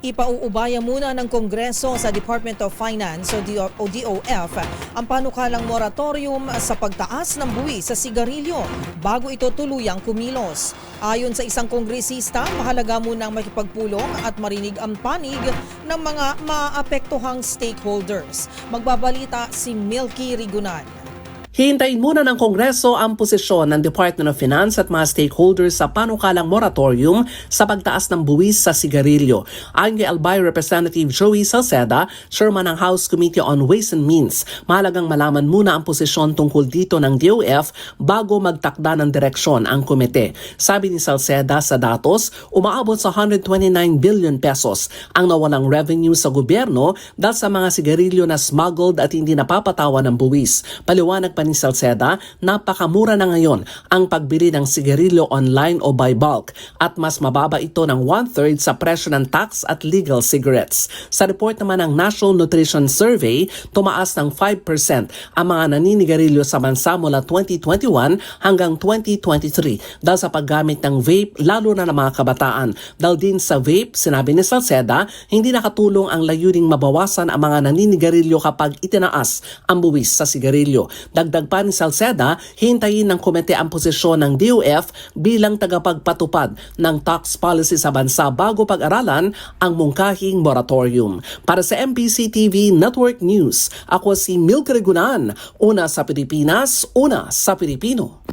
Ipauubaya muna ng Kongreso sa Department of Finance o DO o DOF ang panukalang moratorium sa pagtaas ng buwis sa sigarilyo bago ito tuluyang kumilos. Ayon sa isang kongresista, mahalaga munang makipagpulong at marinig ang panig ng mga maapektuhang stakeholders. Magbabalita si Milky Rigunan. Hihintayin muna ng Kongreso ang posisyon ng Department of Finance at mga stakeholders sa panukalang moratorium sa pagtaas ng buwis sa sigarilyo. Ayon kay Albay Representative Joey Salceda, chairman ng House Committee on Ways and Means, mahalagang malaman muna ang posisyon tungkol dito ng DOF bago magtakda ng direksyon ang komite. Sabi ni Salceda sa datos, umaabot sa 129 billion pesos ang nawalang revenue sa gobyerno dahil sa mga sigarilyo na smuggled at hindi napapatawan ng buwis. Paliwanag pa ni Salceda, napakamura na ngayon ang pagbili ng sigarilyo online o by bulk at mas mababa ito ng one-third sa presyo ng tax at legal cigarettes. Sa report naman ng National Nutrition Survey, tumaas ng 5% ang mga naninigarilyo sa bansa mula 2021 hanggang 2023 dahil sa paggamit ng vape lalo na ng mga kabataan. Dahil din sa vape, sinabi ni Salceda, hindi nakatulong ang layuning mabawasan ang mga naninigarilyo kapag itinaas ang buwis sa sigarilyo. Dagdag pa ni Salceda, hintayin ng komite ang posisyon ng DOF bilang tagapagpatupad ng tax policy sa bansa bago pag-aralan ang mungkahing moratorium. Para sa MPC TV Network News, ako si Milk Regunan, una sa Pilipinas, una sa Pilipino.